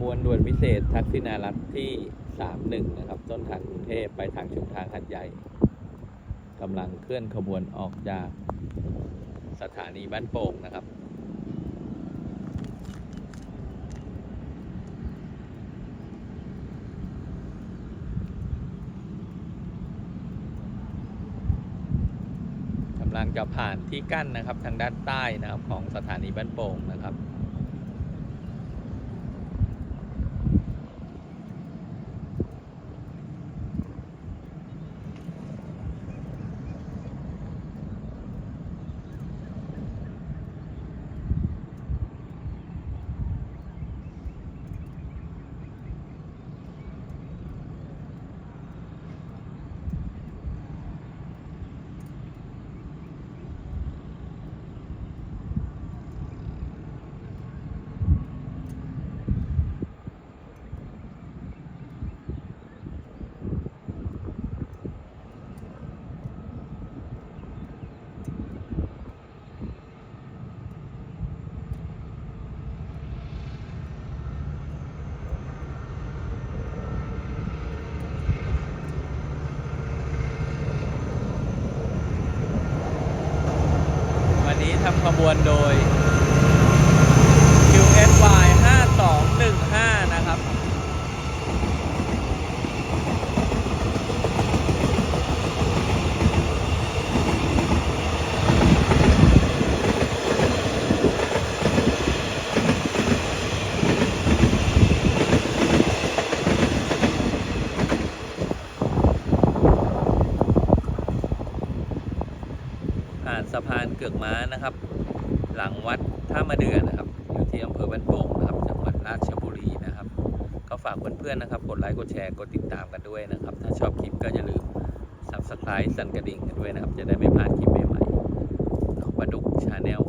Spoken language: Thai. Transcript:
บวนด่วนพิเศษทักษิณารัฐที่ 31 นะครับ ต้นทางกรุงเทพไปทางชุมทางหัดใหญ่กำลังเคลื่อนขบวนออกจากสถานีบ้านโป่งนะครับ กำลังจะผ่านที่กั้นนะครับทางด้านใต้นะครับของสถานีบ้านโป่งนะครับำขบวนโดย QSY 5215 นะครับ ผ่าน สะพานเกือกม้านะครับ หลังวัดท่ามะเดือนะครับ อยู่ที่อำเภอบ้านโป่งนะครับ จังหวัดราชบุรีนะครับ ก็ฝากเพื่อนๆนะครับ กดไลค์กดแชร์กดติดตามกันด้วยนะครับ ถ้าชอบคลิปก็อย่าลืม subscribe สั่นกระดิ่งกันด้วยนะครับ จะได้ไม่พลาดคลิปใหม่ๆของปลาดุกชาแนล